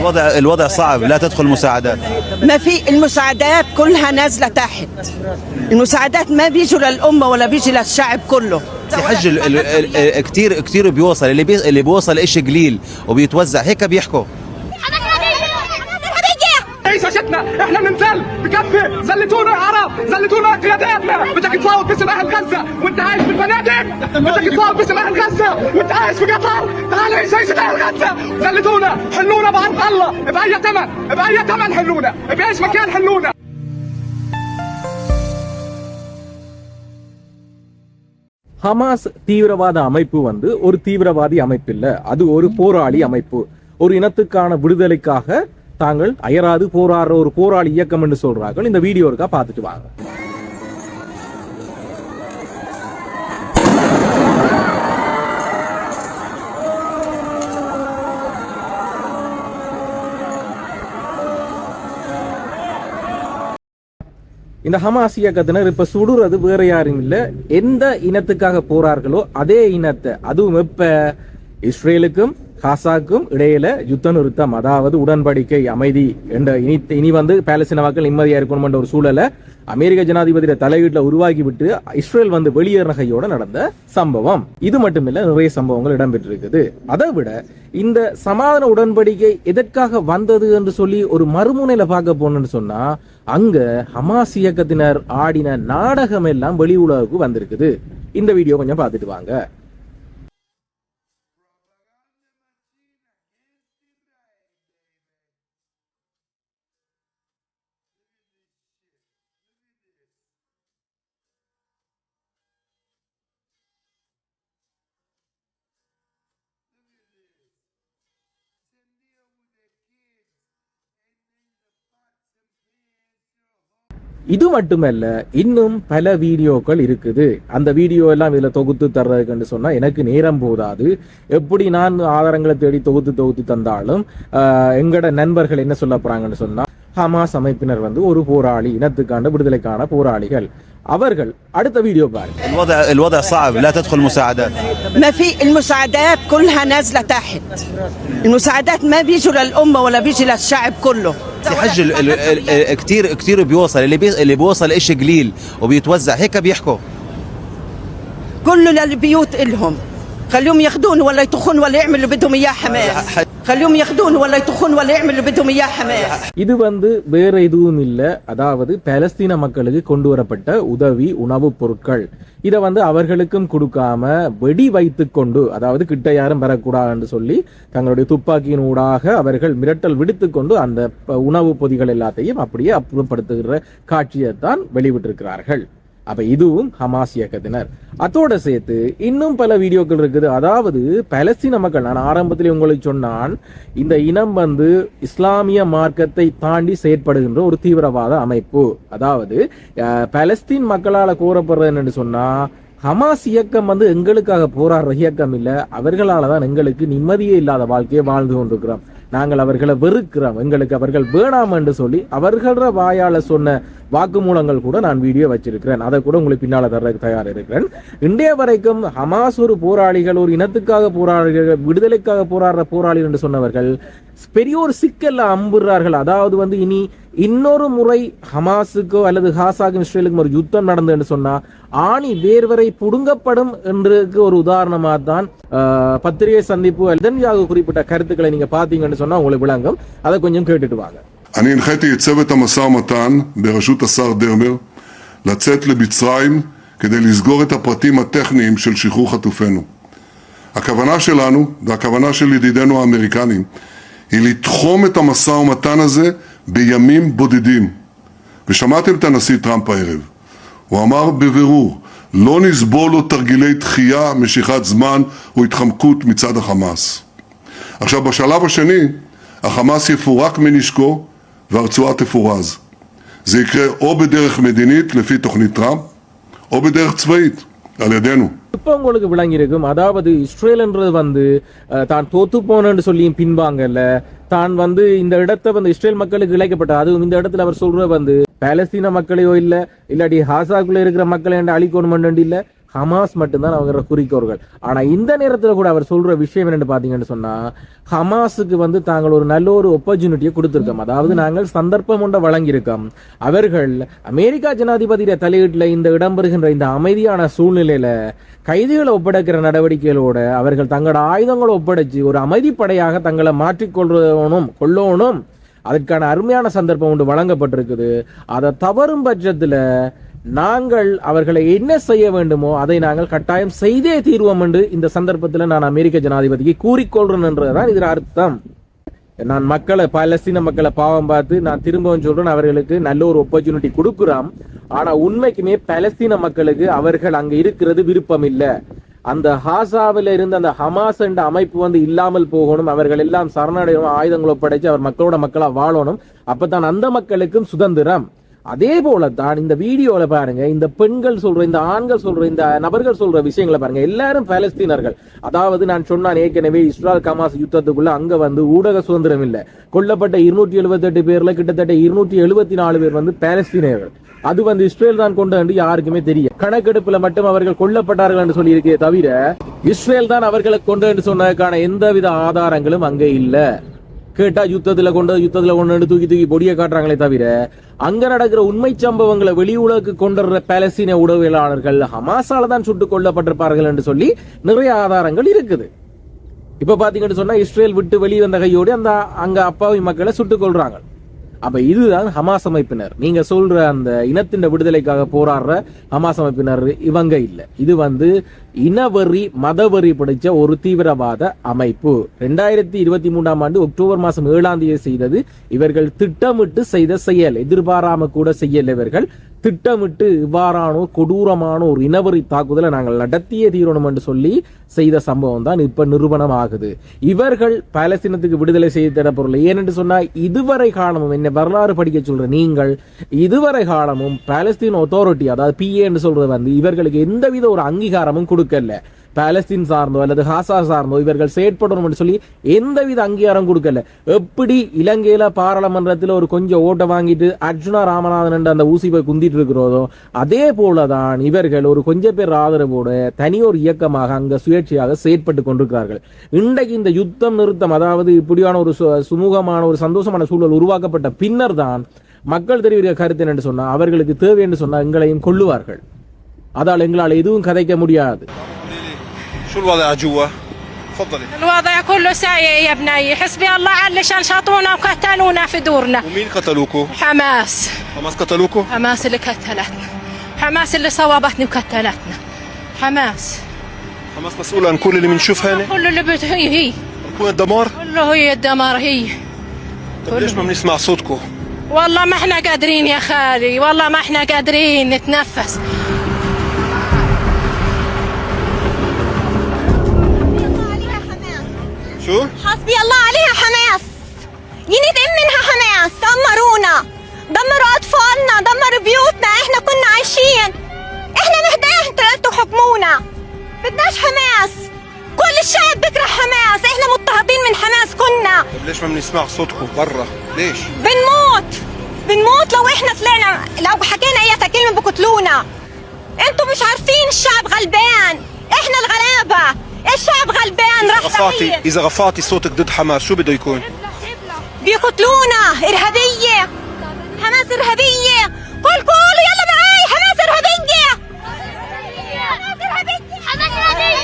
الوضع الوضع صعب لا تدخل مساعدات. ما في المساعدات كلها نازلة تحت. المساعدات ما بيجوا للأمة ولا بيجي للشعب كله. في حج ال- ال- ال- ال- كتير كتير بيوصل اللي بي اللي بيوصل إشي قليل وبيتوزع هيك بيحكوا. عيشتنا احنا بننزل بكفي زلتونا يا عرب زلتونا يا قياداتنا بدك تطلعوا باسم اهل غزه وانت عايش في الفنادق بدك تطلعوا باسم اهل غزه وانت عايش في قطر تعال عيش عيشة اهل غزه زلتونا حلونا بعرض الله باي ثمن باي ثمن حلونا بايش مكان حلونا Hamas தீவிரவாத அமைப்பு வந்து ஒரு தீவிரவாதி அமைப்பு இல்ல அது ஒரு போராளி அமைப்பு ஒரு இனத்துக்கான விடுதலைக்காக தாங்கள் அயராது போராடுற ஒரு போராளி இயக்கம் என்று சொல்றார்கள். இந்த வீடியோ இருக்கா? பார்த்துட்டு வாங்க. இந்த ஹமாஸ் இயக்கத்தினர் இப்ப சுடுறது வேற யாரும் இல்ல. எந்த இனத்துக்காக போறார்களோ அதே இனத்தை அதுவும் இப்ப இஸ்ரேலுக்கும் காசாக்கும் இடையில யுத்த நிறுத்தம் அதாவது உடன்படிக்கை அமைதி என்ற இனி இனி வந்து பாலஸ்தீன மக்கள் நிம்மதியா இருக்கணும் என்ற ஒரு சூழலை அமெரிக்க ஜனாதிபதியோட தலையீட்டுல உருவாக்கி விட்டு இஸ்ரேல் வந்து வெளியேற நகையோட நடந்த சம்பவம். இது மட்டுமில்ல நிறைய சம்பவங்கள் இடம்பெற்றிருக்குது. அதை விட இந்த சமாதான உடன்படிக்கை எதற்காக வந்தது என்று சொல்லி ஒரு மறுமுனையில பார்க்க போனோம்னு சொன்னா அங்க ஹமாஸ் இயக்கத்தினர் ஆடின நாடகம் எல்லாம் வெளி உலகுக்கு வந்திருக்குது. இந்த வீடியோ கொஞ்சம் பார்த்துட்டு வாங்க. இது மட்டுமல்ல இன்னும் பல வீடியோக்கள் இருக்குது அந்த வீடியோ எல்லாம் இதுல தொகுத்து தர்றதுக்குன்னு சொன்னா எனக்கு நேரம் போதாது எப்படி நான் ஆதாரங்களை தேடி தொகுத்து தொகுத்து தந்தாலும் ஆஹ், எங்கட நண்பர்கள் என்ன சொல்ல போறாங்கன்னு சொன்னா ஹமாஸ் அமைப்பினர் வந்து ஒரு போராளி இனத்துக்கான விடுதலைக்கான போராளிகள் அவர்கள் அடுத்த வீடியோ பாருங்க الوضع الوضع صعب لا تدخل مساعدات ما في المساعدات كلها نازله تحت المساعدات ما بيجوا للامه ولا بيجي للشعب كله في حج ال- ال- ال- كتير كتير بيوصل اللي بي اللي بيوصل إشي قليل وبيتوزع. هيك بيحكوا. كله للبيوت إلهم خليهم ياخذون ولا يطخون ولا يعملوا بدهم إياه حماس. இது வந்து வேற எதுவும் இல்லை. அதாவது பலஸ்தீன மக்களுக்கு கொண்டு வரப்பட்ட உதவி உணவுப் பொருட்கள். இதை வந்து அவர்களுக்கும் கொடுக்காம வெடி வைத்து கொண்டு அதாவது கிட்ட யாரும் வரக்கூடாதுன்னு சொல்லி தங்களுடைய துப்பாக்கியின் ஊடாக அவர்கள் மிரட்டல் விடுத்து கொண்டு அந்த உணவுப் பொதிகள் எல்லாத்தையும் அப்படியே அப்புறப்படுத்துகிற காட்சியை தான் வெளிவிட்டிருக்கிறார்கள் அப்போ இதுவும் ஹமாஸ் இயக்கத்தினர். அதோட சேர்த்து இன்னும் பல வீடியோக்கள் இருக்குது. அதாவது பலஸ்தீன மக்கள் நான் ஆரம்பத்தில் உங்களுக்கு சொன்னான் இந்த இனம் வந்து இஸ்லாமிய மார்க்கத்தை தாண்டி செயற்படுகின்ற ஒரு தீவிரவாத அமைப்பு. அதாவது பலஸ்தீன் மக்களால் கூறப்படுறது என்னன்னு சொன்னால் ஹமாஸ் இயக்கம் வந்து எங்களுக்காக போராடுற இயக்கம் இல்லை. அவர்களால தான் எங்களுக்கு நிம்மதியே இல்லாத வாழ்க்கையை வாழ்ந்து கொண்டிருக்கிறோம். நாங்கள் அவர்களை வெறுக்கிறோம். எங்களுக்கு அவர்கள் வேணாம் என்று சொல்லி அவர்கள வாயால் சொன்ன வாக்குமூலங்கள் கூட நான் வீடியோ வச்சிருக்கிறேன். அதை கூட உங்களுக்கு பின்னால் தர்றதுக்கு தயார் இருக்கிறேன் இன்றைய வரைக்கும் ஹமாஸ் ஒரு போராளிகள் ஒரு இனத்துக்காக போராளிகள் விடுதலைக்காக போராடுற போராளிகள் என்று சொன்னவர்கள் பெரிய ஒரு சிக்கல்ல அம்புறார்கள். அதாவது வந்து இனி இன்னொரு முறை ஹமாஸுக்கோ அல்லது ஹாசாக்கும் இஸ்ரேலுக்கும் ஒரு யுத்தம் நடந்து என்று சொன்னா ஆணி வேர்வரை புடுங்கப்படும் என்றுக்கு ஒரு உதாரணமா தான் ஆஹ், பத்திரிகை சந்திப்பு எதன்யாக குறிப்பிட்ட கருத்துக்களை நீங்க பாத்தீங்கன்னு சொன்னா உங்களுக்கு விளங்கும் அதை கொஞ்சம் கேட்டுட்டு வாங்க אני הנחיתי את צוות המשא ומתן בראשות השר דרמר לצאת למצרים כדי לסגור את הפרטים הטכניים של שחרור חטופינו. הכוונה שלנו, והכוונה של ידידינו האמריקנים, היא לתחום את המשא ומתן הזה בימים בודדים. ושמעתם את הנשיא טראמפ הערב. הוא אמר בבירור, לא נסבול עוד תרגילי דחייה, משיכת זמן או התחמקות מצד החמאס. עכשיו, בשלב השני, החמאס יפורק מנשקו והרצועה תפורז. זה יקרה או בדרך מדינית, לפי תוכנית טראמפ, או בדרך צבאית, על ידינו. இப்போ உங்களுக்கு விளங்கியிருக்கும். அதாவது இஸ்ரேல்ன்றது வந்து தான் தோத்து போனேன்னு சொல்லியும் பின்வாங்கல்ல. தான் வந்து இந்த இடத்தை வந்து இஸ்ரேல் மக்களுக்கு இழைக்கப்பட்ட அதுவும் இந்த இடத்துல அவர் சொல்ற வந்து பாலஸ்தீன மக்களையோ இல்லை இல்லாட்டி ஹாசாக்குள்ள இருக்கிற மக்களை அழிக்கணும் இல்லை. ஹமாஸ் மட்டும்தான் அவங்க குறிக்கோர்கள் ஆனால் இந்த நேரத்தில் கூட அவர் சொல்கிற விஷயம் என்னென்னு பார்த்தீங்கன்னு சொன்னால் ஹமாஸுக்கு வந்து தாங்கள் ஒரு நல்ல ஒரு ஒப்பர்ச்சுனிட்டியை கொடுத்துருக்கோம். அதாவது நாங்கள் சந்தர்ப்பம் ஒன்றை வழங்கியிருக்கோம். அவர்கள் அமெரிக்கா ஜனாதிபதியுடைய தலையீட்டில் இந்த இடம்பெறுகின்ற இந்த அமைதியான சூழ்நிலையில் கைதிகளை ஒப்படைக்கிற நடவடிக்கைகளோடு அவர்கள் தங்களோட ஆயுதங்களை ஒப்படைச்சு ஒரு அமைதிப்படையாக தங்களை மாற்றிக்கொள்ளணும் கொள்ளணும் அதற்கான அருமையான சந்தர்ப்பம் ஒன்று வழங்கப்பட்டிருக்குது. அதை தவறும் பட்சத்தில் நாங்கள் அவர்களை என்ன செய்ய வேண்டுமோ அதை நாங்கள் கட்டாயம் செய்தே தீர்வோம் என்று இந்த சந்தர்ப்பத்தில் நான் அமெரிக்க ஜனாதிபதிக்கு கூறிக்கொள்றேன் என்றுதான் இதில் அர்த்தம். நான் மக்களை பாலஸ்தீன மக்களை பாவம் பார்த்து நான் திரும்பவும் சொல்றேன் அவர்களுக்கு நல்ல ஒரு ஆப்பர்ச்சுனிட்டி கொடுக்குறோம். ஆனா உண்மைக்குமே பலஸ்தீன மக்களுக்கு அவர்கள் அங்க இருக்கிறது விருப்பம் இல்லை அந்த ஹாசாவில் இருந்து அந்த ஹமாஸ் என்ற அமைப்பு வந்து இல்லாமல் போகணும் அவர்கள் எல்லாம் சரணடையணும் ஆயுதங்களை படைச்சு அவர் மக்களோட மக்களா வாழணும். அப்பதான் அந்த மக்களுக்கும் சுதந்திரம். அதே போல தான் இந்த வீடியோல பாருங்க இந்த பெண்கள் சொல்ற இந்த ஆண்கள் சொல்ற இந்த நபர்கள் சொல்ற விஷயங்களை பாருங்க. எல்லாரும் பாலஸ்தீனர்கள். அதாவது நான் சொன்னான் ஏற்கனவே இஸ்ரால் கமாஸ் யுத்தத்துக்குள்ள அங்க வந்து ஊடக சுதந்திரம் இல்ல. கொல்லப்பட்ட இருநூற்றி எழுபத்தி எட்டு பேர்ல கிட்டத்தட்ட இருநூற்றி எழுபத்தி நாலு பேர் வந்து பாலஸ்தீனியர்கள். அது வந்து இஸ்ரேல் தான் கொண்டு வந்து யாருக்குமே தெரியும் கணக்கெடுப்புல மட்டும் அவர்கள் கொல்லப்பட்டார்கள் என்று சொல்லியிருக்கே தவிர இஸ்ரேல் தான் அவர்களை கொண்டு வந்து சொன்னதுக்கான எந்தவித ஆதாரங்களும் அங்கே இல்லை. கேட்டா யுத்தத்துல கொண்டு யுத்தத்துல கொண்டு தூக்கி தூக்கி பொடியை காட்டுறாங்களே தவிர அங்க நடக்கிற உண்மை சம்பவங்களை வெளி உலகுக்கு கொண்டுற பாலஸ்தீன உடவியலாளர்கள் ஹமாஸால தான் சுட்டுக் கொல்லப்பட்டிருப்பார்கள் என்று சொல்லி நிறைய ஆதாரங்கள் இருக்குது. இப்ப பாத்தீங்கன்னு சொன்னா இஸ்ரேல் விட்டு வெளியே வந்த கையோடு அந்த அங்க அப்பாவி மக்களை சுட்டுக் கொள்றாங்க அப்ப இதுதான் ஹமாஸ் அமைப்பினர். நீங்க சொல்ற அந்த இனத்தின் விடுதலைக்காக போராடுற ஹமாஸ் அமைப்பினர் இவங்க இல்ல. இது வந்து இனவெறி மதவெறி பிடிச்ச ஒரு தீவிரவாத அமைப்பு. ரெண்டாயிரத்தி இருபத்தி மூன்றாம் ஆண்டு அக்டோபர் மாசம் ஏழாம் தேதி செய்தது. இவர்கள் திட்டமிட்டு செய்த செயல் எதிர்பாராம கூட செய்யல இவர்கள். திட்டமிட்டு இவ்வாறான ஒரு கொடூரமான ஒரு இனவரி தாக்குதலை நாங்கள் நடத்திய தீரணும் என்று சொல்லி செய்த சம்பவம் தான் இப்ப நிறுவனம் ஆகுது இவர்கள் பாலஸ்தீனத்துக்கு விடுதலை செய்ய தர பொருள். ஏனென்று சொன்னா இதுவரை காலமும் என்ன வரலாறு படிக்க சொல்ற நீங்கள் இதுவரை காலமும் பாலஸ்தீன் அத்தாரிட்டி அதாவது பிஏன்னு சொல்றது வந்து இவர்களுக்கு எந்தவித ஒரு அங்கீகாரமும் கொடுக்கல. பாலஸ்தீன் சார்ந்தோ அல்லது ஹாசா சார்ந்தோ இவர்கள் செயற்படணும் சொல்லி எந்தவித அங்கீகாரம் கொடுக்கல. எப்படி இலங்கையில பாராளுமன்றத்தில் ஒரு கொஞ்சம் ஓட்டை வாங்கிட்டு அர்ஜுனா ராமநாதன் என்ற அந்த ஊசி போய் குந்திட்டு இருக்கிறதோ அதே போலதான் இவர்கள் ஒரு கொஞ்சம் பேர் ஆதரவோடு தனியோர் இயக்கமாக அங்க சுயேட்சையாக செயற்பட்டு கொண்டிருக்கிறார்கள். இன்றைக்கு இந்த யுத்தம் நிறுத்தம் அதாவது இப்படியான ஒரு சு- சுமூகமான ஒரு சந்தோஷமான சூழல் உருவாக்கப்பட்ட பின்னர் தான் மக்கள் தெரிவிக்கிற கருத்து என்று சொன்னா அவர்களுக்கு தேவை என்று சொன்னா எங்களையும் கொள்ளுவார்கள் அதால் எங்களால் எதுவும் கதைக்க முடியாது. شو الوضع جوا؟ تفضلي الوضع كله سيء يا بني حسبي الله علشان شاطونا وقتلونا في دورنا ومين قتلوكوا؟ حماس حماس قتلوكوا؟ حماس اللي قتلتنا حماس اللي صوبتني وقتلتنا حماس حماس مسؤول عن كل اللي بنشوف هنا؟ كله اللي بت... هي هي كل الدمار؟ كله هي الدمار هي طيب ليش ما بنسمع صوتكم؟ والله ما إحنا قادرين يا خالي والله ما إحنا قادرين نتنفس شو؟ حسبي الله عليها حماس. ينتقم منها حماس. دمرونا. دمروا أطفالنا. دمروا بيوتنا. إحنا كنا عايشين. إحنا نهداه. إنتوا أنتوا حكمونا بدناش حماس. كل الشعب بكره حماس. إحنا مضطهدين من حماس كنا. طيب ليش ما بنسمع صوتكم برا؟ ليش؟ بنموت. بنموت لو إحنا طلعنا. لو حكينا أي كلمه بقتلونا. إنتوا مش عارفين الشعب غلبان. إحنا الغلابة. الشعب غلبان راح رفعتي سعيد إذا رفعتي صوتك ضد حماس شو بده يكون؟ بيقتلونا إرهابية. حماس إرهابية. قول قولوا يلا معاي حماس إرهابية حماس إرهابية حماس إرهابية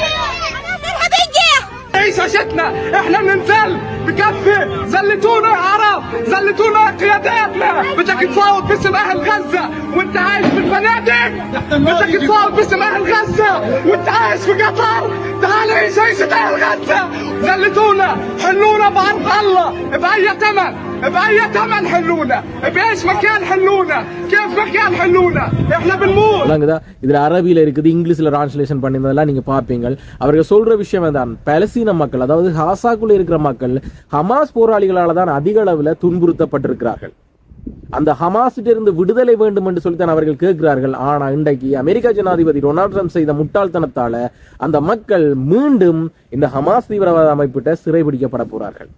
حماس نعيش عيشتنا. إحنا بننزل بكفي. زلتونا يا عرب. زلتونا يا قياداتنا. بدك تفاوض باسم أهل غزة. وأنت عايش في الفنادق بدك تفاوض باسم أهل غزة. وأنت عايش في قطر. تعال عيش عيشة أهل غزة. زلتونا. حلونا بعرض الله. بأي ثمن. باي ثمن حلونا بايش مكان حلونا كيف مكان حلونا احنا بنموت விளங்குதா இதுல அரபியில இருக்குது இங்கிலீஷ்ல டிரான்ஸ்லேஷன் பண்ணியிருந்ததெல்லாம் நீங்க பாப்பீங்க அவர்கள் சொல்ற விஷயம் தான் பலஸ்தீன மக்கள் அதாவது ஹாசாக்குள்ள இருக்கிற மக்கள் ஹமாஸ் போராளிகளால தான் அதிக அளவுல துன்புறுத்தப்பட்டிருக்கிறார்கள் அந்த ஹமாஸிட்ட இருந்து விடுதலை வேண்டும் என்று சொல்லித்தான் அவர்கள் கேட்கிறார்கள் ஆனா இன்றைக்கு அமெரிக்க ஜனாதிபதி டொனால்ட் ட்ரம்ப் செய்த முட்டாள்தனத்தால அந்த மக்கள் மீண்டும் இந்த ஹமாஸ் தீவிரவாத அமைப்பிட்ட சிறைபிடிக்கப்பட போறார்கள்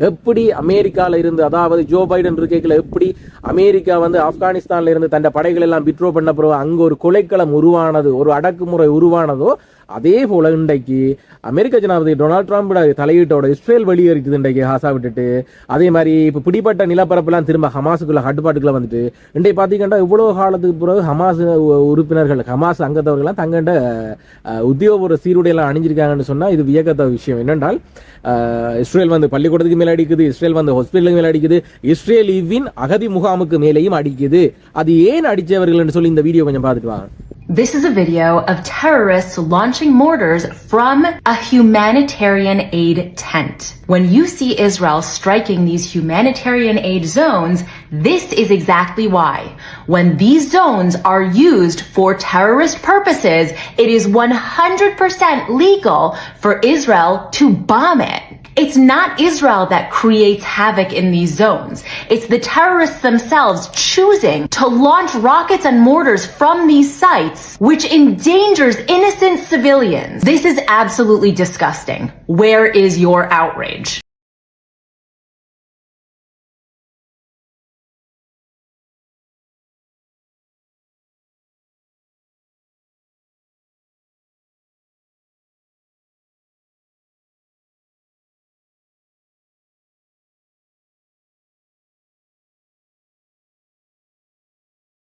எப்படி அமெரிக்காவில் இருந்து அதாவது ஜோ பைடன் இருக்கைகளை எப்படி அமெரிக்கா வந்து ஆப்கானிஸ்தான்ல இருந்து தன் படைகள் எல்லாம் விட்ரோ பண்ண பிறகு அங்க ஒரு கொலைக்களம் உருவானது ஒரு அடக்குமுறை உருவானதோ அதே போல இன்றைக்கு அமெரிக்க ஜனாதிபதி டொனால்ட் ட்ரம்ப் தலையீட்டோட இஸ்ரேல் வெளியேறிக்குது இன்றைக்கு ஹாசா விட்டுட்டு அதே மாதிரி இப்போ பிடிப்பட்ட நிலப்பரப்பெல்லாம் திரும்ப ஹமாஸுக்குள்ள கட்டுப்பாட்டுக்குள்ள வந்துட்டு இன்றைக்கு பார்த்தீங்கன்னா இவ்வளோ காலத்துக்கு பிறகு ஹமாஸ் உ- உறுப்பினர்கள் ஹமாஸ் அங்கத்தவர்கள்லாம் தங்கண்ட உத்தியோகபூர்வ சீருடையெல்லாம் அணிஞ்சிருக்காங்கன்னு சொன்னால் இது வியக்கத்த விஷயம். என்னென்றால் இஸ்ரேல் வந்து பள்ளிக்கூடத்துக்கு மேலே அடிக்குது இஸ்ரேல் வந்து ஹாஸ்பிட்டலுக்கு மேலே அடிக்குது இஸ்ரேல் இவ்வின் அகதி முகாமுக்கு மேலேயும் அடிக்குது. அது ஏன் அடித்தவர்கள் சொல்லி இந்த வீடியோ கொஞ்சம் பார்த்துட்டு வாங்க. This is a video of terrorists launching mortars from a humanitarian aid tent. When you see Israel striking these humanitarian aid zones, this is exactly why. When these zones are used for terrorist purposes, it is 100% legal for Israel to bomb it. It's not Israel that creates havoc in these zones. It's the terrorists themselves choosing to launch rockets and mortars from these sites, which endangers innocent civilians. This is absolutely disgusting. Where is your outrage?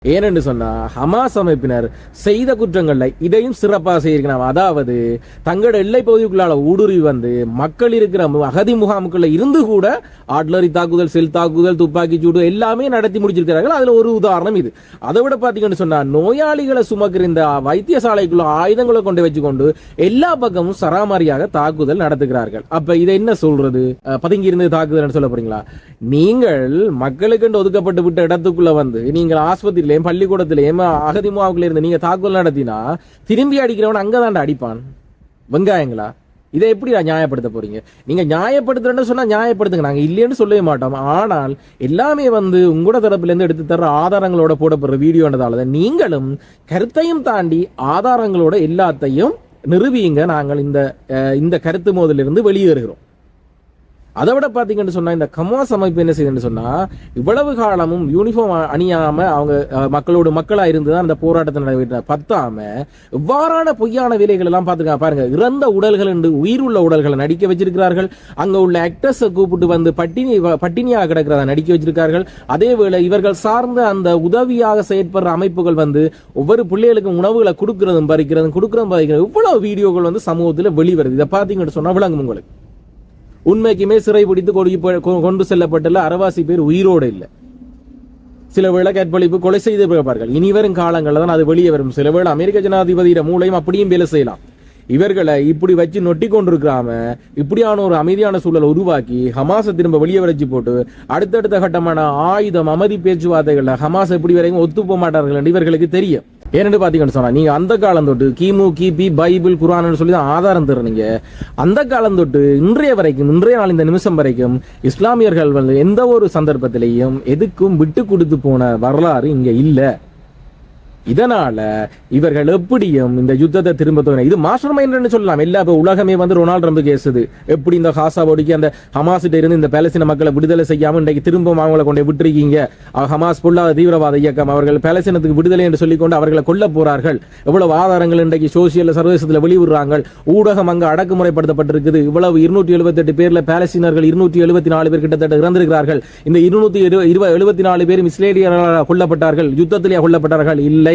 ஏனென்று சொன்னால் Hamas அமைப்பினர் செய்த குற்றங்களில் இதையும் சிறப்பாக செய்யிருக்கிறாங்க அதாவது தங்களோட எல்லை பகுதிக்குள்ளால ஊடுருவி வந்து மக்கள் இருக்கிற மு- அகதி முகாமுக்குள்ள இருந்து கூட ஆட்லரி தாக்குதல் செல் தாக்குதல் துப்பாக்கி சூடு எல்லாமே நடத்தி முடிச்சிருக்கிறார்கள். அதில் ஒரு உதாரணம் இது. அதை விட பார்த்தீங்கன்னு சொன்னால் நோயாளிகளை சுமக்கிற இந்த வைத்தியசாலைக்குள்ள ஆயுதங்களை கொண்டு வச்சுக்கொண்டு எல்லா பக்கமும் சராமாரியாக தாக்குதல் நடத்துகிறார்கள். அப்போ இதை என்ன சொல்றது? பதுங்கி இருந்து தாக்குதல் சொல்ல போறீங்களா? நீங்கள் மக்களுக்கு ஒதுக்கப்பட்டு விட்ட இடத்துக்குள்ள வந்து நீங்கள் ஆஸ்பத்திரியில் ஆஸ்பத்திரியிலையும் பள்ளிக்கூடத்திலையும் அகதிமுகாவுக்குள்ள இருந்து நீங்க தாக்குதல் நடத்தினா திரும்பி அடிக்கிறவன் அங்கதான்டா அடிப்பான். வெங்காயங்களா? இதை எப்படி நியாயப்படுத்த போறீங்க? நீங்க நியாயப்படுத்துறேன்னு சொன்னா நியாயப்படுத்துங்க. நாங்க இல்லைன்னு சொல்லவே மாட்டோம். ஆனால் எல்லாமே வந்து உங்களோட தரப்புல இருந்து எடுத்து தர்ற ஆதாரங்களோட போடப்படுற வீடியோன்றதால நீங்களும் கருத்தையும் தாண்டி ஆதாரங்களோட எல்லாத்தையும் நிரூபியுங்க நாங்கள் இந்த இந்த கருத்து மோதிலிருந்து வெளியேறுகிறோம். அதை விட பார்த்தீங்கன்னு சொன்னால் இந்த கமாஸ் அமைப்பு என்ன செய்யுதுன்னு சொன்னால் இவ்வளவு காலமும் யூனிஃபார்ம் அணியாமல் அவங்க மக்களோட மக்களாக இருந்து தான் அந்த போராட்டத்தை நடைபெற்ற பத்தாம இவ்வாறான பொய்யான வேலைகள் எல்லாம் பாத்துக்க பாருங்க. இறந்த உடல்கள் என்று உயிர் உள்ள உடல்களை நடிக்க வச்சிருக்கிறார்கள். அங்கே உள்ள ஆக்டர்ஸை கூப்பிட்டு வந்து பட்டினி பட்டினியாக கிடக்கிறத நடிக்க வச்சிருக்கார்கள் அதே வேளை இவர்கள் சார்ந்த அந்த உதவியாக செயற்படுற அமைப்புகள் வந்து ஒவ்வொரு பிள்ளைகளுக்கும் உணவுகளை கொடுக்கறதும் பறிக்கிறதும் கொடுக்கறதும் பறிக்கிறதும் இவ்வளவு வீடியோக்கள் வந்து சமூகத்தில் வெளிவருது. இதை பார்த்தீங்கன்னு சொன்னால் விளங்கும் உங்களுக்கு. உண்மைக்குமே சிறை பிடித்து கொடி கொ- கொண்டு செல்லப்பட்டுள்ள அரவாசி பேர் உயிரோடு இல்லை. சில வேளை கற்பழிப்பு கொலை செய்து பார்ப்பார்கள். இனி வரும் காலங்களில் தான் அது வெளியே வரும். சில வேளை அமெரிக்க ஜனாதிபதியிட மூலையும் அப்படியும் வேலை செய்யலாம். இவர்களை இப்படி வச்சு நொட்டி கொண்டிருக்கிறாம இப்படியான ஒரு அமைதியான சூழலை உருவாக்கி ஹமாஸை திரும்ப வெளியே வரைச்சி போட்டு அடுத்தடுத்த கட்டமான ஆயுதம் அமைதி பேச்சுவார்த்தைகளில் ஹமாஸ் எப்படி வரைக்கும் ஒத்து போக மாட்டார்கள் என்று இவர்களுக்கு தெரியும். ஏன்னு பார்த்தீங்கன்னு சொன்னா நீங்க அந்த காலம் தொட்டு கிமு கிபி பைபிள் குரான்னு சொல்லி தான் ஆதாரம் தர்றீங்க. அந்த காலம் தொட்டு இன்றைய வரைக்கும் இன்றைய நாள் இந்த நிமிஷம் வரைக்கும் இஸ்லாமியர்கள் வந்து எந்த ஒரு சந்தர்ப்பத்திலையும் எதுக்கும் விட்டு கொடுத்து போன வரலாறு இங்க இல்லை. இதனால இவர்கள் எப்படியும் இந்த யுத்தத்தை திரும்ப தோணும் இது மாஸ்டர் மைண்ட் சொல்லலாம். எல்லா இப்போ உலகமே வந்து ரொனால்ட் ட்ரம்ப் கேசுது. எப்படி இந்த ஹாசா ஒடுக்கி அந்த ஹமாஸ்கிட்ட இருந்து இந்த பாலஸ்தீன மக்களை விடுதலை செய்யாம இன்றைக்கு திரும்ப அவங்களை கொண்டு விட்டுருக்கீங்க. ஹமாஸ் பொல்லாத தீவிரவாத இயக்கம் அவர்கள் பாலஸ்தீனத்துக்கு விடுதலை என்று சொல்லிக்கொண்டு அவர்களை கொல்ல போறார்கள். எவ்வளவு ஆதாரங்கள் இன்றைக்கு சோசியல் சர்வதேசத்தில் வெளிவிடுறாங்க ஊடகம் அங்கு அடக்குமுறைப்படுத்தப்பட்டிருக்குது. இவ்வளவு இருநூற்றி எழுபத்தெட்டு பேர்ல பாலஸ்தீனர்கள் இருநூற்றி எழுபத்தி நாலு பேர் கிட்டத்தட்ட இறந்திருக்கிறார்கள். இந்த இருநூத்தி எழுபத்தி நாலு பேரும் இஸ்ரேலியர்களால் கொல்லப்பட்டார்கள். யுத்தத்திலேயே கொல்லப்பட்டார்கள். இல்லை.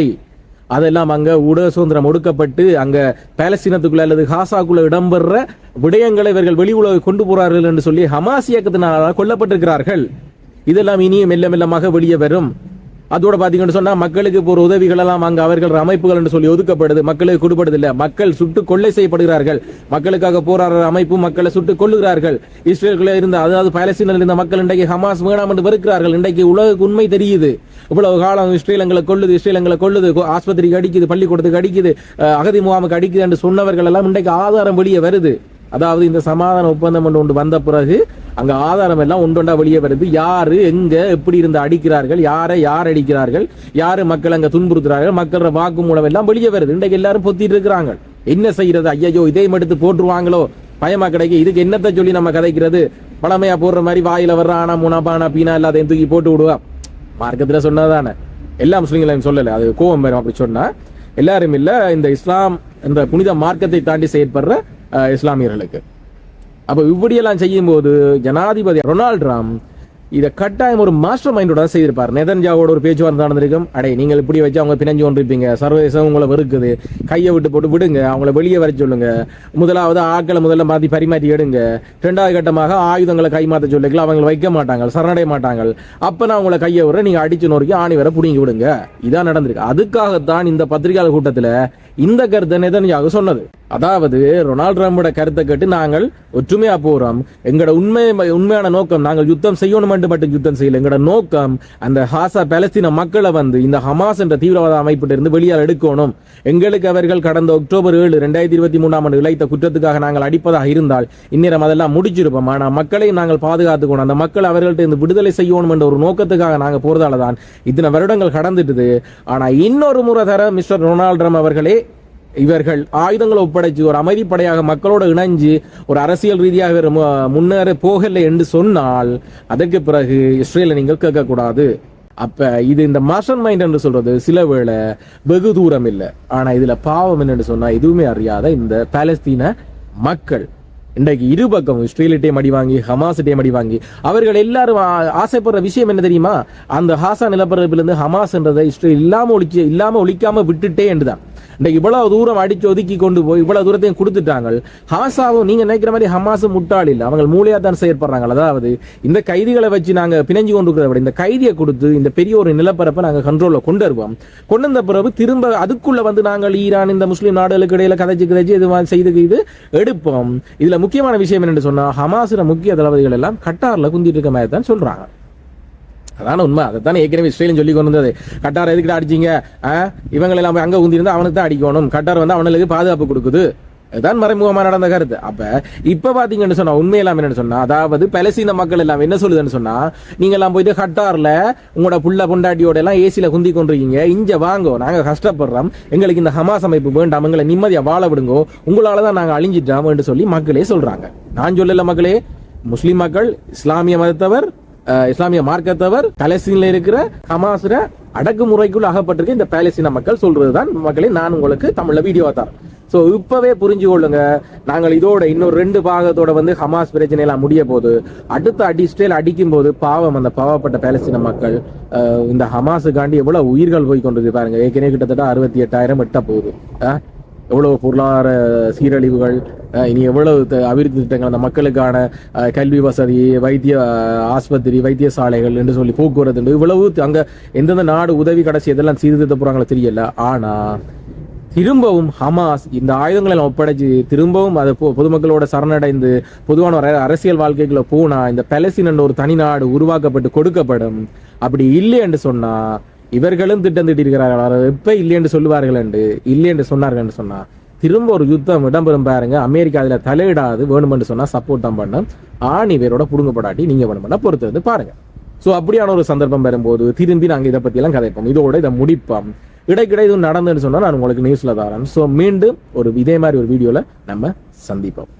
அதெல்லாம் அங்க ஊடக சுதந்திரம் ஒடுக்கப்பட்டு அங்க பாலஸ்தீனத்துக்குள்ள அல்லது ஹாசாக்குள்ள இடம்பெற விடயங்களை இவர்கள் வெளி உலக கொண்டு போறார்கள் என்று சொல்லி ஹமாஸ் இயக்கத்தினால் கொல்லப்பட்டிருக்கிறார்கள். இதெல்லாம் இனியும் மெல்ல மெல்லமாக வெளியே வரும். அதோட பாத்தீங்கன்னு சொன்னா மக்களுக்கு இப்போ ஒரு உதவிகள் எல்லாம் அங்க அவர்கள் அமைப்புகள் என்று சொல்லி ஒதுக்கப்படுது. மக்களுக்கு கொடுப்படுது இல்ல மக்கள் சுட்டு கொள்ளை செய்யப்படுகிறார்கள். மக்களுக்காக போராடுற அமைப்பு மக்களை சுட்டு கொள்ளுகிறார்கள் இஸ்ரேலுக்குள்ள இருந்த அதாவது பாலஸ்தீனில் இருந்த மக்கள் இன்றைக்கு ஹமாஸ் வேணாம் என்று வெறுக்கிறார்கள். இன்றைக்கு உலகுக்கு உண்மை தெரியுது. இவ்வளவு காலம் இஸ்ரேல் எங்களை கொள்ளுது இஸ்ரேல் எங்களை கொள்ளுது ஆஸ்பத்திரிக்கு அடிக்குது பள்ளிக்கூடத்துக்கு அடிக்குது அகதி முகாமுக்கு அடிக்குது என்று சொன்னவர்கள் எல்லாம் இன்றைக்கு ஆதாரம் வெளியே வருது. அதாவது இந்த சமாதான ஒப்பந்தம் ஒன்று வந்த பிறகு அங்க ஆதாரம் எல்லாம் ஒன்றொண்டா வெளியே வருது. யாரு எங்க எப்படி இருந்து அடிக்கிறார்கள் யாரை யார் அடிக்கிறார்கள் யாரு மக்கள் அங்க துன்புறுத்துறார்கள் மக்களோட வாக்கு மூலம் எல்லாம் வெளியே வருது. இன்றைக்கு எல்லாரும் பொத்திட்டு இருக்கிறாங்க. என்ன செய்யறது? ஐயோ இதையும் எடுத்து போட்டுருவாங்களோ? பயமா கிடைக்கு. இதுக்கு என்னத்தை சொல்லி நம்ம கதைக்கிறது? பழமையா போடுற மாதிரி வாயில வர்ற ஆனா மூணா பானா பீனா எல்லாத்தையும் தூக்கி போட்டு விடுவா. மார்க்கத்துல சொன்னதானே எல்லா முஸ்லீம்களையும் சொல்லல. அது கோவம் வரும் அப்படி சொன்னா. எல்லாரும் இல்ல இந்த இஸ்லாம் என்ற புனித மார்க்கத்தை தாண்டி செயற்படுற இஸ்லாமியர்களுக்கு அப்போ இப்படியெல்லாம் செய்யும் போது ஜனாதிபதி ரொனால்ட் ராம் இதை கட்டாயம் ஒரு மாஸ்டர் மைண்டோட செய்திருப்பார் நெதன்ஜாவோட ஒரு பேச்சுவார்த்தை நடந்திருக்கும் அடே நீங்கள் இப்படி வச்சு அவங்க பிணைஞ்சு கொண்டிருப்பீங்க சர்வதேசம் உங்களை வெறுக்குது கையை விட்டு போட்டு விடுங்க அவங்கள வெளியே வர சொல்லுங்க முதலாவது ஆட்களை முதல்ல மாற்றி பரிமாற்றி எடுங்க ரெண்டாவது கட்டமாக ஆயுதங்களை கைமாற்ற சொல்லுங்கள் அவங்க வைக்க மாட்டாங்க சரணடைய மாட்டாங்க அப்போ நான் அவங்கள கையை விட நீங்கள் அடிச்சு நோக்கி ஆணி வர பிடிங்கி விடுங்க இதான் நடந்திருக்கு அதுக்காகத்தான் இந்த பத்திரிகையாளர் கூட்டத்தில் இந்த கருத்தை நெதன்யாகு சொன்னது. அதாவது ரொனால்ட் ட்ரம்போட கருத்தை கேட்டு நாங்கள் ஒற்றுமையா போறோம். எங்களோட உண்மை உண்மையான நோக்கம் நாங்கள் யுத்தம் செய்யணும் மட்டும் யுத்தம் செய்யல. எங்களோட நோக்கம் அந்த ஹாசா பலஸ்தீன மக்களை வந்து இந்த ஹமாஸ் என்ற தீவிரவாத அமைப்பிட்ட இருந்து வெளியால் எடுக்கணும். எங்களுக்கு அவர்கள் கடந்த அக்டோபர் ஏழு ரெண்டாயிரத்தி இருபத்தி மூணாம் ஆண்டு இழைத்த குற்றத்துக்காக நாங்கள் அடிப்பதாக இருந்தால் இந்நேரம் அதெல்லாம் முடிச்சிருப்போம். ஆனா மக்களை நாங்கள் பாதுகாத்துக்கணும். அந்த மக்கள் அவர்கள்ட்ட இருந்து விடுதலை செய்யணும் என்ற ஒரு நோக்கத்துக்காக நாங்கள் போறதால தான் இத்தனை வருடங்கள் கடந்துட்டுது. ஆனா இன்னொரு முறை தர மிஸ்டர் ரொனால்ட் ட்ரம் அவர்களே இவர்கள் ஆயுதங்களை ஒப்படைச்சு ஒரு அமைதிப்படையாக மக்களோட இணைஞ்சு ஒரு அரசியல் ரீதியாக இவர் முன்னேற போகலை என்று சொன்னால் அதற்கு பிறகு இஸ்ரேலை நீங்கள் கேட்கக்கூடாது. அப்ப இது இந்த மாஸ்டர் மைண்ட் என்று சொல்றது. சில வேளை வெகு தூரம் இல்லை. ஆனா இதுல பாவம் என்னன்னு சொன்னா எதுவுமே அறியாத இந்த பாலஸ்தீன மக்கள். இன்றைக்கு இரு பக்கம் இஸ்ரேலிட்டையும் அடி வாங்கி ஹமாசிட்டையும் அடி வாங்கி அவர்கள் எல்லாரும் ஆசைப்படுற விஷயம் என்ன தெரியுமா? அந்த ஹாசா நிலப்பரப்பிலிருந்து ஹமாஸ் என்றதை இஸ்ரேல் இல்லாம ஒழிக்க இல்லாம ஒழிக்காம விட்டுட்டே என்றுதான். இன்றைக்கு இவ்வளவு தூரம் அடிச்சு ஒதுக்கி கொண்டு போய் இவ்வளவு தூரத்தையும் கொடுத்துட்டாங்க ஹமாசாவும் நீங்க நினைக்கிற மாதிரி ஹமாஸும் முட்டாள் இல்லை. அவங்க மூலையா தான் செயற்படுறாங்க அதாவது இந்த கைதிகளை வச்சு நாங்க பிணைஞ்சு கொண்டு இருக்கிறத விட இந்த கைதியை கொடுத்து இந்த பெரிய ஒரு நிலப்பரப்பை நாங்க கண்ட்ரோல்ல கொண்டு வருவோம். கொண்டு வந்த பிறகு திரும்ப அதுக்குள்ள வந்து நாங்கள் ஈரான் இந்த முஸ்லீம் நாடுகளுக்கு இடையில கதைச்சு கதைச்சு இது மாதிரி செய்து இது எடுப்போம். இதுல முக்கியமான விஷயம் என்னன்னு சொன்னா ஹமாஸின முக்கிய தளபதிகள் எல்லாம் கட்டார்ல குந்திட்டு இருக்க மாதிரி தான் சொல்றாங்க. அதான உண்மை. அதைத்தானே ஏற்கனவே இஸ்ரேலும் சொல்லி கொண்டு வந்தது கட்டார் எதுக்கிட்ட அடிச்சீங்க? ஆ? இவங்களை எல்லாம் அங்கே உந்திருந்தா அவனுக்கு தான் அடிக்கணும். கட்டார் வந்து அவனுக்கு பாதுகாப்பு கொடுக்குது. இதுதான் மறைமுகமா நடந்த கருத்து. அப்ப இப்ப பாத்தீங்கன்னு சொன்னா உண்மையெல்லாம் என்னன்னு சொன்னா அதாவது பலசீன மக்கள் எல்லாம் என்ன சொல்லுதுன்னு சொன்னா நீங்க எல்லாம் போயிட்டு ஹட்டார்ல உங்களோட புள்ள பொண்டாட்டியோட எல்லாம் ஏசியில குந்தி கொண்டிருக்கீங்க. இங்க வாங்கோ நாங்க கஷ்டப்படுறோம். எங்களுக்கு இந்த ஹமாஸ் அமைப்பு வேண்டாம். எங்களை நிம்மதியா வாழ விடுங்கோ. உங்களாலதான் நாங்க அழிஞ்சிட்டோம் சொல்லி மக்களே சொல்றாங்க. நான் சொல்லல மக்களே முஸ்லிம் மக்கள் இஸ்லாமிய மதத்தவர் இஸ்லாமிய மார்க்கத்தவர் பலஸ்தீன்ல இருக்கிற ஹமாஸ்ர அடக்குமுறைக்குள் அகப்பட்டிருக்க இந்த பாலஸ்தீன மக்கள் சொல்றதுதான். மக்களே நான் உங்களுக்கு தமிழ்ல வீடியோ தரேன். ஸோ இப்பவே புரிஞ்சு கொள்ளுங்க. நாங்கள் இதோட இன்னொரு ரெண்டு பாகத்தோட வந்து ஹமாஸ் பிரச்சனை எல்லாம் முடிய போது அடுத்த அடி ஸ்டேல் அடிக்கும் போது பாவம் அந்த பாவப்பட்ட பேலஸ்தீன மக்கள் இந்த ஹமாஸுக்காண்டி எவ்வளவு உயிர்கள் போய் கொண்டிருக்கு பாருங்க. ஏற்கனவே கிட்டத்தட்ட அறுபத்தி எட்டாயிரம் எட்ட போகுது. எவ்வளவு பொருளாதார சீரழிவுகள் இனி எவ்வளவு த- அபிவிருத்தி திட்டங்கள் அந்த மக்களுக்கான கல்வி வசதி வைத்திய ஆஸ்பத்திரி வைத்தியசாலைகள் என்று சொல்லி போக்குவரத்து என்று இவ்வளவு அங்கே எந்தெந்த நாடு உதவி கடைசி எதெல்லாம் சீர்திருத்த போகிறாங்களோ தெரியல. ஆனால் திரும்பவும் ஹமாஸ் இந்த ஆயுதங்களை எல்லாம் ஒப்படைச்சு திரும்பவும் அது பொ- பொதுமக்களோட சரணடைந்து பொதுவான ஒரு அரசியல் வாழ்க்கைக்குள்ள போனா இந்த பலஸ்தீன் என்ற ஒரு தனி நாடு உருவாக்கப்பட்டு கொடுக்கப்படும். அப்படி இல்லை என்று சொன்னா இவர்களும் திட்டம் திட்டிருக்கிறார்கள் அவர் இல்லையென்று சொல்லுவார்கள் என்று இல்லை என்று சொன்னார்கள் என்று சொன்னா திரும்ப ஒரு யுத்தம் இடம்பெறும் பாருங்க. அமெரிக்கா அதுல தலையிடாது வேணுமென்று சொன்னா சப்போர்ட் தான் பண்ணும் ஆணி பேரோட புடுங்கப்படாட்டி நீங்க பண்ண பொறுத்து வந்து பாருங்க. சோ அப்படியான ஒரு சந்தர்ப்பம் வரும்போது திரும்பி நாங்க இதை பத்தி எல்லாம் கதைப்போம். இதோட இதை முடிப்போம். இடைக்கிடை இது நடந்துன்னு சொன்னா நான் உங்களுக்கு நியூஸ்ல தரேன். சோ மீண்டும் ஒரு இதே மாதிரி ஒரு வீடியோல நம்ம சந்திப்போம்.